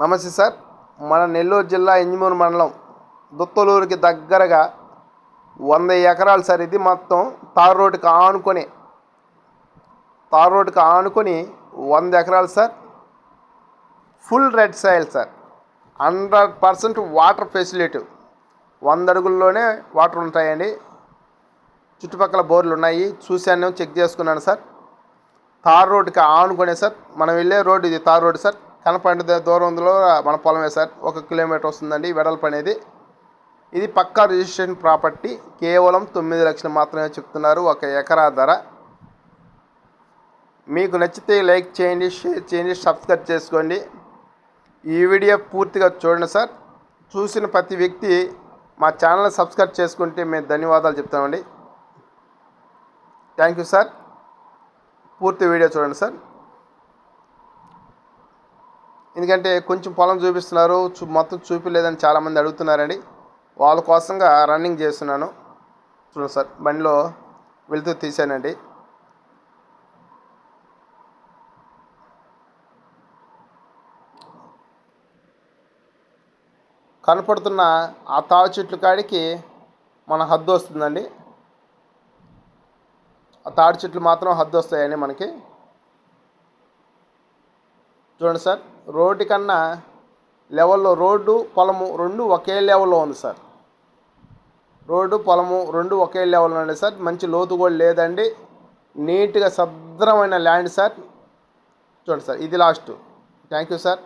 నమస్తే సార్. మన నెల్లూరు జిల్లా ఇంజమూరు మండలం దుత్తలూరుకి దగ్గరగా వంద ఎకరాలు సార్ ఇది మొత్తం తార్ రోడ్డుకి ఆనుకొని తార్ రోడ్డుకి ఆనుకొని వంద ఎకరాలు sir. Full red soil sir. Hundred percent water facility. వంద అడుగుల్లోనే వాటర్ ఉంటాయండి. చుట్టుపక్కల బోర్లు ఉన్నాయి. చూశాను చెక్ చేసుకున్నాను సార్. తార్ రోడ్డుకి ఆనుకునే సార్. మనం వెళ్ళే రోడ్డు ఇది తార్ రోడ్డు సార్. కనపడే దూరంలో మన పొలమే సార్. ఒక కిలోమీటర్ వస్తుందండి వెడల్పు అనేది. ఇది పక్కా రిజిస్ట్రేషన్ ప్రాపర్టీ. కేవలం తొమ్మిది లక్షలు మాత్రమే చెప్తున్నారు. ఒక ఎకరా ధర. మీకు నచ్చితే లైక్ చేయండి షేర్ చేయండి సబ్స్క్రైబ్ చేసుకోండి. ఈ వీడియో పూర్తిగా చూడండి సార్. చూసిన ప్రతి వ్యక్తి మా ఛానల్ సబ్స్క్రైబ్ చేసుకుంటే మేము ధన్యవాదాలు చెప్తామండి. Thank you sir. పూర్తి వీడియో చూడండి సార్. ఎందుకంటే కొంచెం పొలం చూపిస్తున్నారు చూ మొత్తం చూపించలేదని చాలామంది అడుగుతున్నారండి. వాళ్ళ కోసంగా రన్నింగ్ చేస్తున్నాను. చూడండి సార్ బండిలో వెళుతూ తీసానండి కనపడుతున్న ఆ తావు చెట్లు కాడికి మన హద్దు వస్తుందండి. ఆ తాడి చెట్లు మాత్రం హద్దు వస్తాయండి మనకి. చూడండి సార్ రోడ్డు కన్నా లెవెల్లో రోడ్డు పొలము రెండు ఒకే లెవెల్లో ఉంది సార్. రోడ్డు పొలము రెండు ఒకే లెవెల్లో ఉంది సార్. మంచి లోతు కూడా లేదండి. నీట్గా సద్రమైన ల్యాండ్ సార్. చూడండి సార్ ఇది లాస్ట్. Thank you sir.